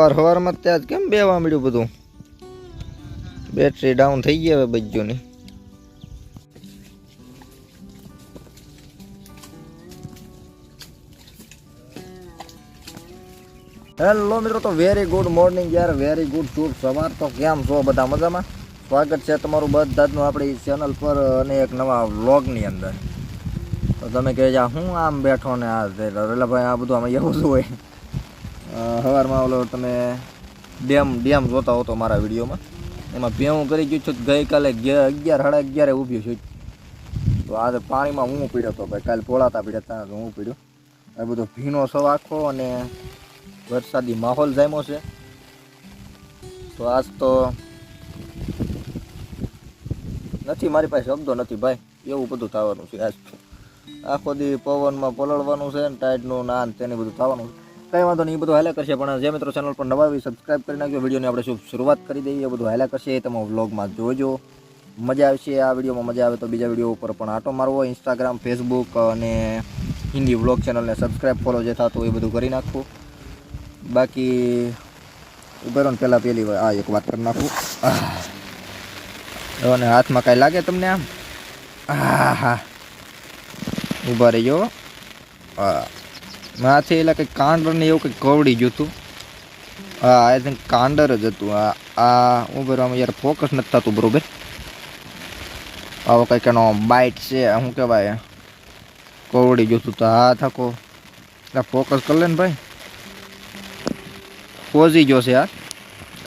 સવાર સવારમાં ત્યાં કેમ બેવા મળ્યું બધું? બેટરી ડાઉન થઈ ગઈ હવે હેલો મિત્રો, તો વેરી ગુડ મોર્નિંગ યાર વેરી ગુડ શુભ સવાર તો કેમ છો બધા મજામાં? સ્વાગત છે તમારું બધાનું આપણી ચેનલ પર અને એક નવા વ્લોગની અંદર. તો તમે કહે છે હું આમ બેઠો ને આ એટલે ભાઈ આ બધું આમાં એવું શું હોય. સવારમાં ઓલો તમે ડેમ ડેમ જોતા હો તો મારા વિડીયોમાં. એમાં ભેવું કરી ગયું છું. ગઈકાલે અગિયાર, સાડા અગિયારે ઊભ્યું છું. તો આજે પાણીમાં હું પીડ્યો હતો ભાઈ, કાલે પોળાતા પીડ્યા હતા તો હું પીડ્યો. આ બધો ભીનો સવ આખો અને વરસાદી માહોલ જામ્યો છે. તો આજ તો નથી, મારી પાસે શબ્દો નથી ભાઈ. એવું બધું થવાનું છે આજ આખો દી પવનમાં પલળવાનું છે ને ટાઈડનું નાન તેને બધું થવાનું છે. કંઈ વાંધો નહીં બધું હાલ્યા કરશે. પણ જે મિત્રો ચેનલ પર નવા આવી સબસ્ક્રાઈબ કરી નાખ્યો વિડીયોને આપણે શું શરૂઆત કરી દઈએ બધું હાલ્યા કરશે. એ તમે વ્લોગમાં જોજો. મજા આવશે આ વિડીયોમાં, મજા આવે તો બીજા વીડિયો ઉપર પણ આટો મારવો. ઇન્સ્ટાગ્રામ ફેસબુક અને હિન્દી વ્લોગ ચેનલને સબસ્ક્રાઈબ ફોલો જે થતું એ બધું કરી નાખવું. બાકી ઉભેરો ને, પહેલાં પહેલી આ એક વાત કરી નાખું. અને હાથમાં કાંઈ લાગે તમને આમ? હા હા ઊભા રહીજો. હા માથે એટલે કંઈક કાંડર ને એવું કંઈક કવડી ગયું હતું. હા આઈ થિંક કાંડર જ હતું. આ આ ઉભેરો આમાં યાર ફોકસ નથી થતું, બરોબર? આવો કંઈક એનો બાઇટ છે શું કહેવાય? કવડી ગયું હતું તો હા, થાકો. ફોકસ કરી લે ને ભાઈ. પોઝી ગયો છે યાર.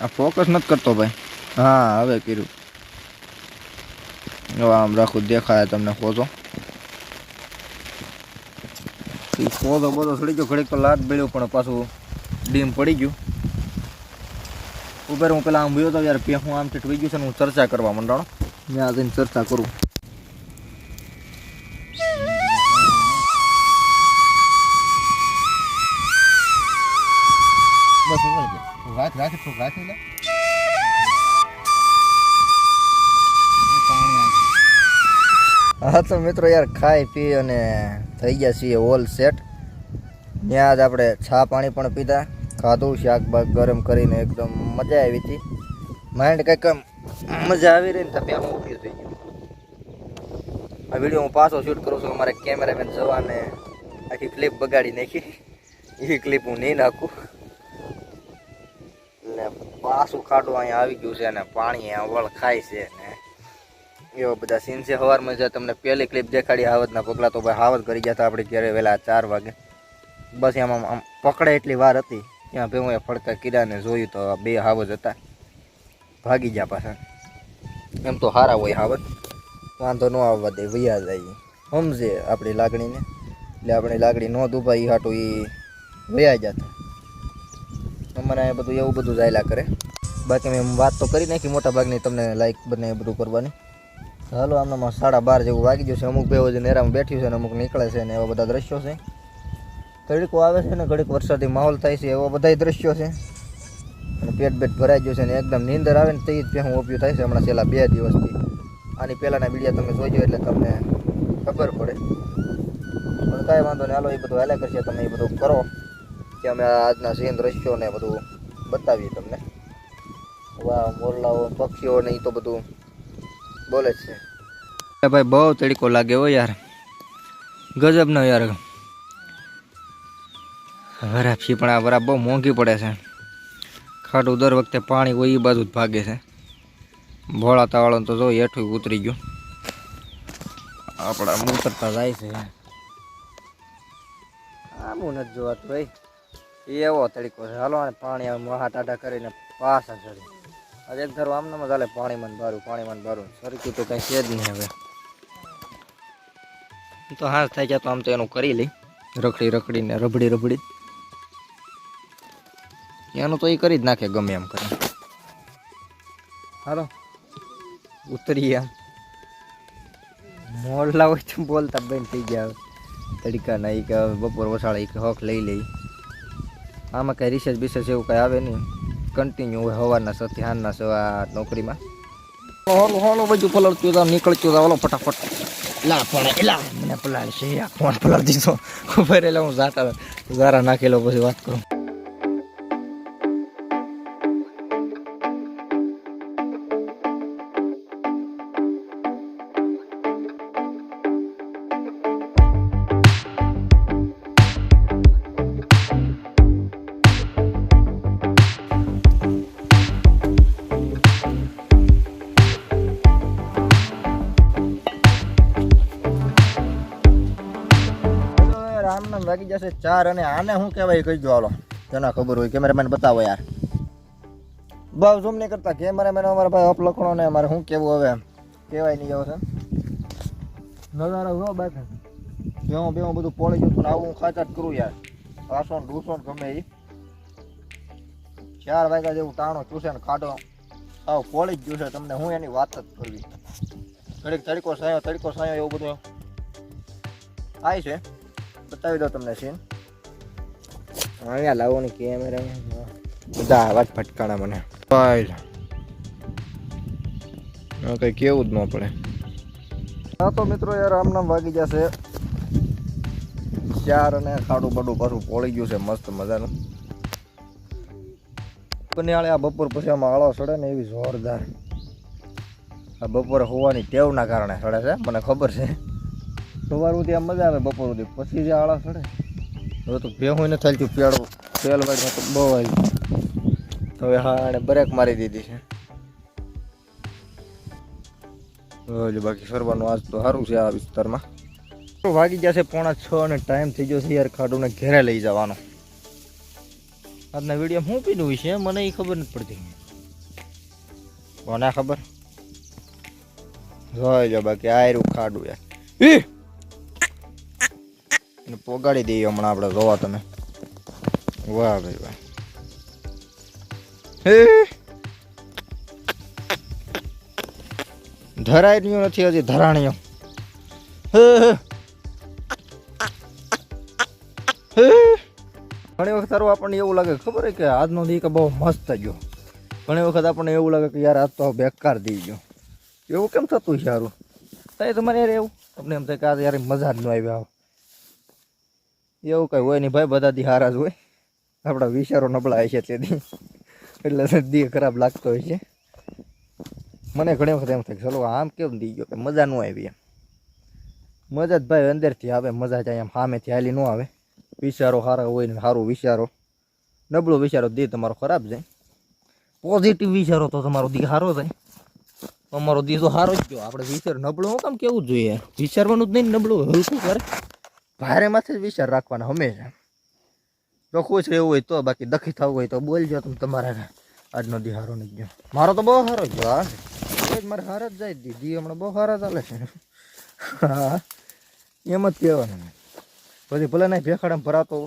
આ ફોકસ નથી કરતો ભાઈ. હા, હવે કર્યું. જો, આમ રાખું, દેખાય તમને, ખોજો. ઈ ખોજો બધો સડી ગયો, ઘડીક તો લાટ બેળ્યો પણ પાછું ડીમ પડી ગયું. ઉપર હું પેલા આમ ભયો તો યાર પે હું આમ ઠીઠ ગયું છે હું ચર્ચા કરવા મંડાણો. ત્યાં જઈને ચર્ચા કરું. બસ. રાખ રાખ થોડુંક રાખ. હા તો મિત્રો યાર, ખાઈ પી અને થઈ ગયા છીએ ઓલ સેટ ત્યાં જ આપણે છા પાણી પણ પીધા. ખાધું શાકભાગ ગરમ કરીને એકદમ મજા આવી હતી. માઇન્ડ કંઈક મજા આવી રહી ને તો ત્યાં હું થઈ ગયું. આ વીડિયો હું પાછો શૂટ કરું છું મારે કેમેરામેન જવાને આખી ક્લિપ બગાડી નાખી. એ ક્લિપ હું નહીં નાખું. એટલે પાછું ખાડું અહીંયા આવી ગયું છે અને પાણી અહીંયા વળ ખાય છે. એવા બધા સીન છે. સવારમાં જે તમને પહેલી ક્લિપ દેખાડી હાવતના પગલા તો ભાઈ હાવત કરી ગયા હતા આપણે ક્યારે વહેલા ચાર વાગે. બસ એમાં આમ પકડે એટલી વાર હતી. ત્યાં ભેવું ફડકા કીડાને જોયું તો બે હાવત હતા. ભાગી ગયા પાછા. એમ તો સારા હોય હાવત વાંધો ન આવવા દે, વૈયા જાય. સમજે આપણી લાગણીને. એટલે આપણી લાગણી ન દુભાઈ હાટું એ વયા જતા અમારે અહીંયા બધું એવું બધું જાયલા કરે. બાકી મેં વાત તો કરી નાખી મોટા ભાગની તમને લાઈક બને એ બધું કરવાની. હાલો આમનામાં સાડા બાર જેવું વાગી ગયું છે. અમુક બેવો જે નેરામાં બેઠ્યું છે અને અમુક નીકળે છે ને એવા બધા દ્રશ્યો છે. ઘડીકો આવે છે ને ઘડીક વરસાદી માહોલ થાય છે એવા બધાય દ્રશ્યો છે. અને પેટ બેટ ભરાઈ ગયું છે ને એકદમ નીંદર આવે ને તે જ હું ઓપ્યું થાય છે હમણાં છેલ્લા બે દિવસથી. આની પહેલાંના વિડીયા તમે જોઈજો એટલે તમને ખબર પડે. પણ કાંઈ વાંધો નહીં. હાલો, એ બધું હાલ્યા કરશે તમે એ બધું કરો. કે અમે આજના સીન દ્રશ્યો ને બધું બતાવીએ તમને. વાહ, મોરલાઓ પક્ષીઓ ને એ તો બધું બોલે છે. ભાઈ બહુ તડકો લાગે હો યાર. ગજબ નો યાર. વરા ફી પણ આ વરા બહુ મોંઘી પડે છે. ખાડું દર વખતે પાણી હોય એ બાજુ જ ભાગે છે. ભોળા તાવાળો તો જો હેઠું ઉતરી ગયું. આપણા ઉતરતા જાય છે. આમું નથી જોવાતું ભાઈ. એવો તડકો છે. હાલો પાણી મહા ટાટા કરીને પાછા ચડી આજે એક આમ આમનામાં ચાલે પાણીમાં મન બારું પાણીમાં મન બારું. સરખું તો કાંઈ છે જ નહીં હવે. તો હાથ થાય છે, તો આમ તો એનું કરી લઈ. રખડી રખડીને રબડી રબડી. એનું તો એ કરી જ નાખે ગમે એમ કરે. હાલો. ઉતરીએ આમ. મોડલા હોય તો બોલતા બંધ થઈ ગયા તડકા ના એ કે બપોર વસાળે કે હક લઈ લઈ. આમાં કઈ રિસર્ચ બિસર્ચ એવું કઈ આવે નહીં. કન્ટિન્યુ હોય સવારના ધ્યાનના હાનના આ નોકરીમાં. હોલું હોલું બધું પલળતું હતા નીકળતું હતા. ઓલો ફટાફટ. લા પણ એલા મને પલાળ છે આ ફોન પલાળ દીધો એટલે હું જાતા જારા નાખેલો પછી વાત કરું. વાગી જશે ચાર અને આને શું કહેવાય કહી દો જેના ખબર હોય, કેમેરામેન બતાવો યાર. બહુ ઝૂમ નહીં કરતા, કેમેરામેન અમારા ભાઈ અપ લખણો ને અમારે શું કેવું હવે કહેવાય નહીં જવું છે. નજારા જો બાકી. બેવું બેવું બધું પોળી ગયું હતું આવું હું ખાચા જ કરું યાર. વાસો ને ડૂસો ને ગમે એ ચાર વાગ્યા જેવું ટાણો ચૂસે ને ખાડો સાવ પોળી જ ગયું છે, તમને હું એની વાત જ કરવી. ઘડીક તડકો સાયો તડકો સાયો, એવું બધું. થાય છે. બતાવી દો તમને સીન અહીંયા લાવો ને કેમેરા બધા આવાજ ફટકાણા મને. કઈ કેવું જ ન પડે. હા તો મિત્રો યાર આમ નામ વાગી જશે. ચાર અને ખાડું બડું પાછું પોળી ગયું છે મસ્ત મજાનું. કનિયાળે આ બપોર પછી આમાં આળો સડે ને એવી જોરદાર. આ બપોરે હોવાની ટેવના કારણે સડે છે મને ખબર છે. સવાર સુધી આમ મજા આવે બપોર સુધી. પછી જે આળા સડે હવે તો ભેહું ને થાય પેડું પેલ વાળી તો બહુ આવી હવે હા એને બ્રેક મારી દીધી છે. હજુ બાકી ફરવાનું આજ તો સારું છે આ વિસ્તારમાં. વાગી જશે પોણા છ અને ટાઈમ થઈ ગયો છે યાર ખાડુને ઘેરે લઈ જવાનો. આજના વીડિયો શું પીધું છે, મને એ ખબર નથી પડતી. કોને ખબર? જોઈ લો બાકી આયરું ખાડું યાર. એને પોગાડી દઈએ હમણાં આપણે, જોવા તમે. વાહ ભાઈ, વાહ. હે? ધરાયણીઓ નથી હજી ધરાણીઓ. ઘણી વખત સારું આપણને એવું લાગે, ખબર કે આજનો દી કે બહુ મસ્ત ગયો. ઘણી વખત આપણને એવું લાગે કે યાર, આજ તો બેકાર દઈ ગયો. એવું કેમ થતું સારું થાય તમારે યાર એવું, તમને એમ થાય કે આ યાર મજા જ ન આવી આવ. એવું કઈ હોય નહીં ભાઈ, બધા દી હારા જ હોય. આપણા વિચારો નબળા છે તેથી એટલે દી ખરાબ લાગતો હોય છે. મને ઘણી વખત એમ થાય કે, ચલો, આમ કેમ દી ગયો? કે મજા ન આવી એમ. મજા જ ભાઈ અંદરથી આવે, મજા જાય એમ સામેથી હાલી ન આવે. વિચારો સારા હોય ને સારું વિચારો. નબળો વિચારો દી તમારો ખરાબ જાય. પોઝિટિવ વિચારો તો તમારો દી સારો જાય. અમારો દી તો સારો જ ગયો. આપણે વિચાર નબળો કામ કેવું જોઈએ? વિચારવાનું જ નહીં નબળું હલકું કરે? ભારે માથે જ વિચાર રાખવાના હંમેશા. જો ખુશ રહેવું હોય તો, બાકી દખી થવું હોય તો બોલજો તમે તમારા આજનો દી હારો નહીં ગયો. મારો તો બહુ સારો ગયો, હા. મારે હાર જ જાય દી દી હમણાં બહુ સારા ચાલે છે. હા. એમ જ કહેવાનું. પછી ભલે નહીં ભેખાડામાં ભરાતો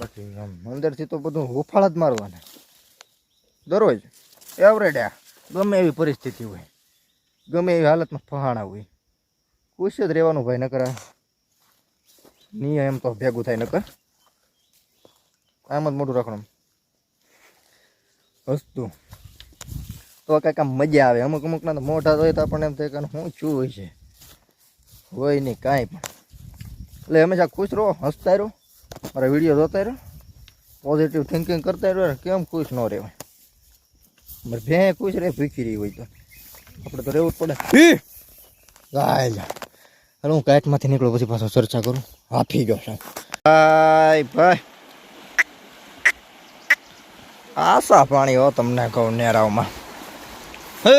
બાકી આમ અંદરથી તો બધું હુફાળ જ મારવાના. દરરોજ એવરેડ ગમે એવી પરિસ્થિતિ હોય. ગમે એવી હાલતમાં ફહાણા હોય. ખુશ જ રહેવાનું ભાઈ નકર. આ એમ તો ભેગું થાય નકર. આમ જ મોટું રાખવાનું. હસતું તો કાંઈક આમ મજા આવે. અમુક અમુકના તો મોઢા હોય તો આપણને એમ થાય કે શું શું હોય છે? હોય નહીં કાંઈ પણ. એટલે હંમેશા ખુશ રહો, હસતા રહો. મારા વીડિયો જોતા રહો. પોઝિટિવ થિંકિંગ કરતા રહ્યો કેમ ખુશ ન રહેવાય? મારે ભે ખુશ રહે, ભીખી રહી હોય તો. આપણે તો રહેવું જ પડે. ગાય હાલો, હું કાયકમાંથી નીકળું, પછી પાછો ચર્ચા કરું. હાફી ગયો, સાહેબ. ભાઈ ભાઈ. આશા પાણી હો તમને કહું નેરાવમાં હે